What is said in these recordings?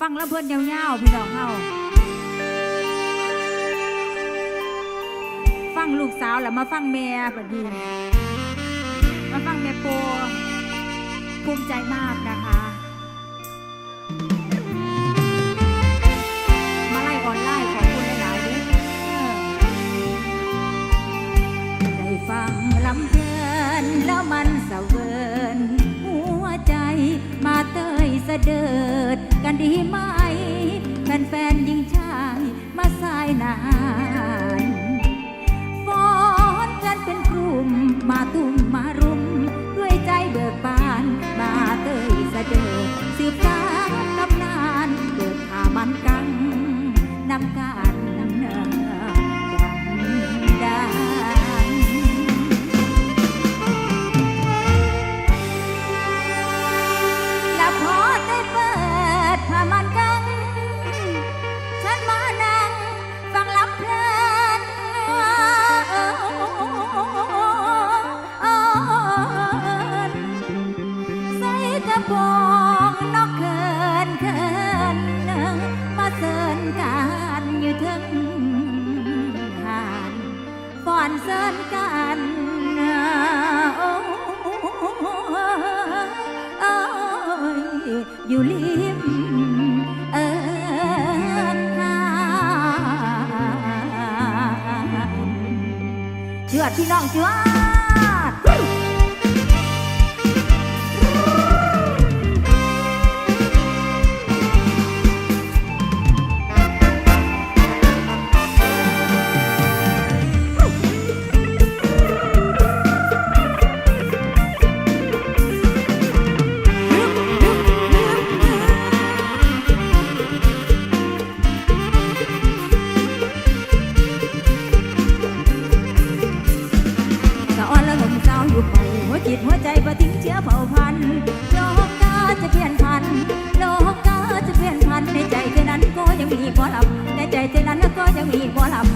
ฟังแล้วเพลินยาวๆพี่น้องเฮาฟังลูกสาวแล้วมาฟังแม่บัดนี้มาฟังแม่โปภูมิใจมากนะคะมาไล่ออนไล่ของคุณหลายๆด้วยได้ฟังลำเพลินแล้วมันเสวย กันดีไหม แฟนๆยิงชายมาสายนานฟ้อนกันเป็นกลุ่มมาตุ่มมารุม ด้วยใจเบิกบานมาเตยสะเดอสืบฟ้าตำนานเกิดขามันกังนำกาานเสินกันอ้ยู่ลิมเอินทานจวดพี่น้อชื่อ 你，我老。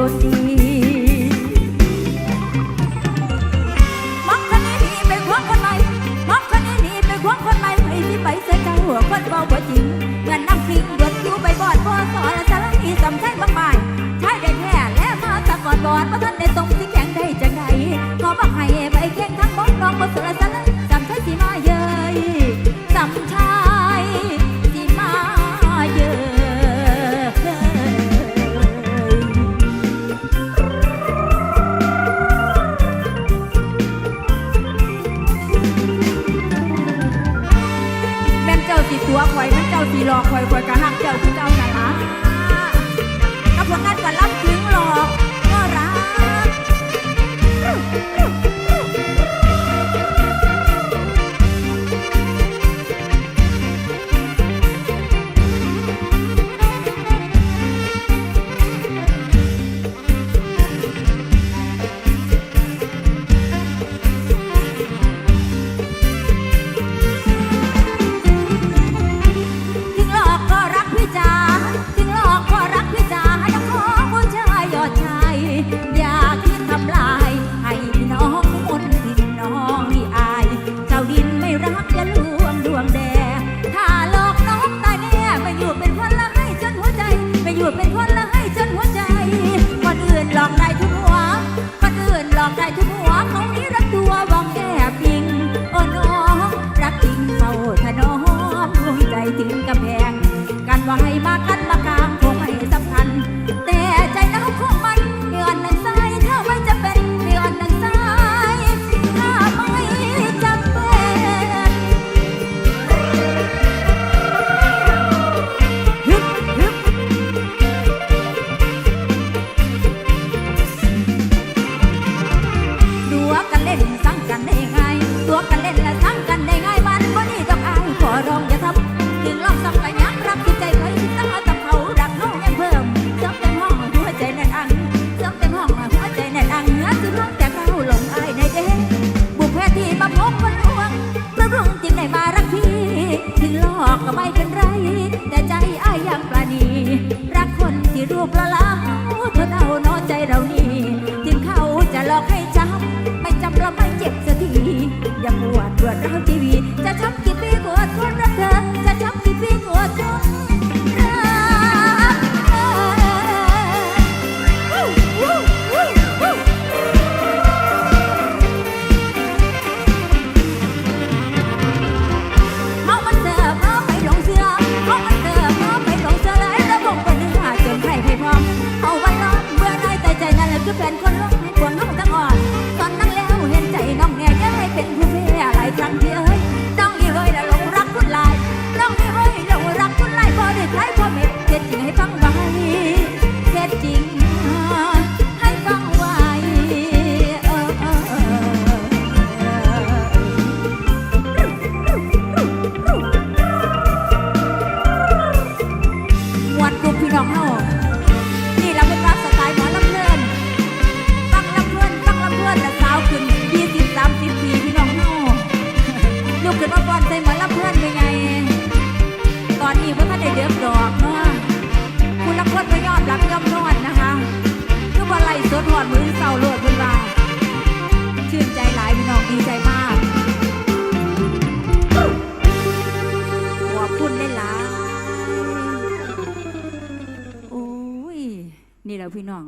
contigo. พี่น้อง